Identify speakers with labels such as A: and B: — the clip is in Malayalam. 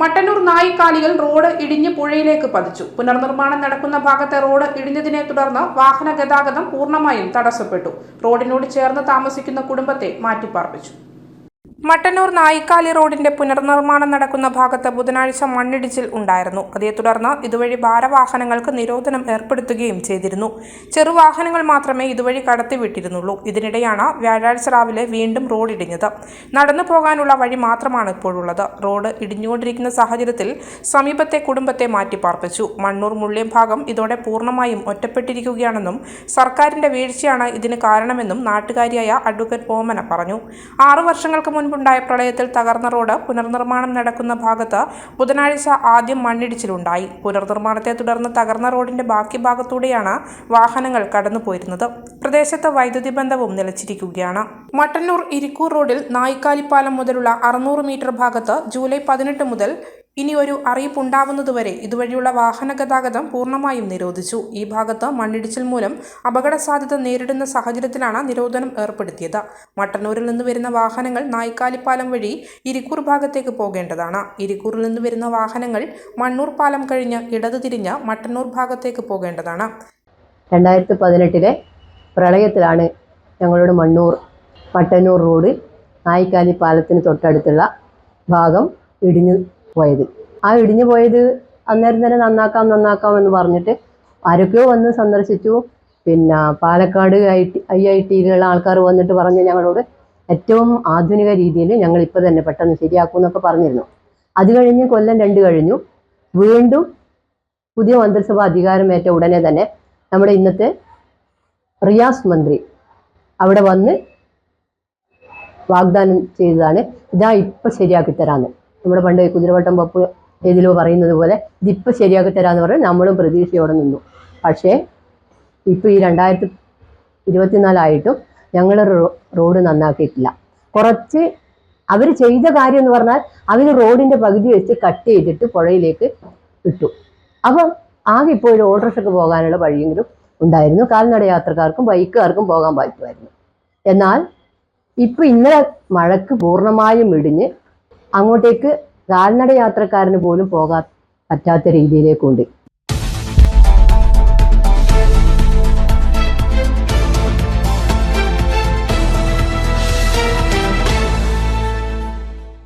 A: മട്ടന്നൂർ നായിക്കാലികൾ റോഡ് ഇടിഞ്ഞ് പുഴയിലേക്ക് പതിച്ചു. പുനർനിർമ്മാണം നടക്കുന്ന ഭാഗത്തെ റോഡ് ഇടിഞ്ഞതിനെ തുടർന്ന് വാഹന ഗതാഗതം പൂർണമായും തടസ്സപ്പെട്ടു. റോഡിനോട് ചേർന്ന് താമസിക്കുന്ന കുടുംബത്തെ മാറ്റിപ്പാർപ്പിച്ചു. മട്ടന്നൂർ നായിക്കാലി റോഡിന്റെ പുനർനിർമ്മാണം നടക്കുന്ന ഭാഗത്ത് ബുധനാഴ്ച മണ്ണിടിച്ചിൽ ഉണ്ടായിരുന്നു. അതേ തുടർന്ന് ഇതുവഴി ഭാരവാഹനങ്ങൾക്ക് നിരോധനം ഏർപ്പെടുത്തുകയും ചെയ്തിരുന്നു. ചെറുവാഹനങ്ങൾ മാത്രമേ ഇതുവഴി കടത്തിവിട്ടിരുന്നുള്ളൂ. ഇതിനിടെയാണ് വ്യാഴാഴ്ച രാവിലെ വീണ്ടും റോഡ് ഇടിഞ്ഞത് നടന്നു പോകാനുള്ള വഴി മാത്രമാണ് ഇപ്പോഴുള്ളത്. റോഡ് ഇടിഞ്ഞുകൊണ്ടിരിക്കുന്ന സാഹചര്യത്തിൽ സമീപത്തെ കുടുംബത്തെ മാറ്റിപ്പാർപ്പിച്ചു. മണ്ണൂർ മുള്ളിയം ഭാഗം ഇതോടെ പൂർണമായും ഒറ്റപ്പെട്ടിരിക്കുകയാണെന്നും സർക്കാരിന്റെ വീഴ്ചയാണ് ഇതിന് കാരണമെന്നും നാട്ടുകാരിയായ അഡ്വക്കേറ്റ് ഓമന പറഞ്ഞു. ആറു വർഷങ്ങൾക്ക് മുൻപുണ്ടായ പ്രളയത്തിൽ തകർന്ന റോഡ് പുനർനിർമ്മാണം നടക്കുന്ന ഭാഗത്ത് ബുധനാഴ്ച ആദ്യം മണ്ണിടിച്ചിലുണ്ടായി. പുനർനിർമ്മാണത്തെ തുടർന്ന് തകർന്ന റോഡിന്റെ ബാക്കി ഭാഗത്തൂടെയാണ് വാഹനങ്ങൾ കടന്നുപോയിരുന്നത്. പ്രദേശത്ത് വൈദ്യുതി ബന്ധവും നിലച്ചിരിക്കുകയാണ്. മട്ടന്നൂർ ഇരിക്കൂർ റോഡിൽ നായിക്കാലിപ്പാലം മുതലുള്ള അറുന്നൂറ് മീറ്റർ ഭാഗത്ത് ജൂലൈ പതിനെട്ട് മുതൽ ഇനി ഒരു അറിയിപ്പുണ്ടാവുന്നതുവരെ ഇതുവഴിയുള്ള വാഹന ഗതാഗതം പൂർണമായും നിരോധിച്ചു. ഈ ഭാഗത്ത് മണ്ണിടിച്ചിൽ മൂലം അപകട സാധ്യത നേരിടുന്ന സാഹചര്യത്തിലാണ് നിരോധനം ഏർപ്പെടുത്തിയത്. മട്ടന്നൂരിൽ നിന്ന് വരുന്ന വാഹനങ്ങൾ നായിക്കാലിപ്പാലം വഴി ഇരിക്കൂർ ഭാഗത്തേക്ക് പോകേണ്ടതാണ്. ഇരിക്കൂറിൽ നിന്ന് വരുന്ന വാഹനങ്ങൾ മണ്ണൂർ പാലം കഴിഞ്ഞ് ഇടതു തിരിഞ്ഞ് മട്ടന്നൂർ ഭാഗത്തേക്ക് പോകേണ്ടതാണ്.
B: രണ്ടായിരത്തി പതിനെട്ടിലെ പ്രളയത്തിലാണ് ഞങ്ങളുടെ മണ്ണൂർ മട്ടന്നൂർ റോഡ് നായിക്കാലി പാലത്തിന് തൊട്ടടുത്തുള്ള ഭാഗം ഇടിഞ്ഞു പോയത്. ആ ഇടിഞ്ഞു പോയത് അന്നേരം തന്നെ നന്നാക്കാം നന്നാക്കാം എന്ന് പറഞ്ഞിട്ട് ആരൊക്കെയോ വന്ന് സന്ദർശിച്ചു. പിന്നെ Palakkad I T I I ടിയിലുള്ള ആൾക്കാർ വന്നിട്ട് പറഞ്ഞ് ഞങ്ങളോട് ഏറ്റവും ആധുനിക രീതിയിൽ ഞങ്ങൾ ഇപ്പോൾ തന്നെ പെട്ടെന്ന് ശരിയാക്കും എന്നൊക്കെ പറഞ്ഞിരുന്നു. അത് കഴിഞ്ഞ് കൊല്ലം രണ്ട് കഴിഞ്ഞു. വീണ്ടും പുതിയ മന്ത്രിസഭ അധികാരമേറ്റ ഉടനെ തന്നെ നമ്മുടെ ഇന്നത്തെ റിയാസ് മന്ത്രി അവിടെ വന്ന് വാഗ്ദാനം ചെയ്തതാണ്. ഇതാ ഇപ്പം ശരിയാക്കി തരാമെന്ന് നമ്മുടെ പണ്ട് കുതിരവട്ടം പപ്പ് ഏതിലോ പറയുന്നത് പോലെ ഇതിപ്പം ശരിയാക്കി തരാമെന്ന് പറഞ്ഞ് നമ്മളും പ്രതീക്ഷയോടെ നിന്നു. പക്ഷേ ഇപ്പോൾ ഈ രണ്ടായിരത്തി ഇരുപത്തിനാലായിട്ടും ഞങ്ങൾ റോഡ് നന്നാക്കിയിട്ടില്ല. കുറച്ച് അവർ ചെയ്ത കാര്യം എന്ന് പറഞ്ഞാൽ അവർ റോഡിന്റെ പകുതി വെച്ച് കട്ട് ചെയ്തിട്ട് പുഴയിലേക്ക് ഇട്ടു. അപ്പം ആകെ ഇപ്പോൾ ഒരു ഓട്ടോറിക്ഷയ്ക്ക് പോകാനുള്ള വഴിയെങ്കിലും ഉണ്ടായിരുന്നു. കാൽനട യാത്രക്കാർക്കും ബൈക്കുകാർക്കും പോകാൻ പറ്റുമായിരുന്നു. എന്നാൽ ഇപ്പം ഇന്നലെ മഴക്ക് പൂർണമായും ഇടിഞ്ഞ് അങ്ങോട്ടേക്ക് കാൽനട യാത്രക്കാരന് പോലും പോകാൻ പറ്റാത്ത രീതിയിലേക്കുണ്ട്.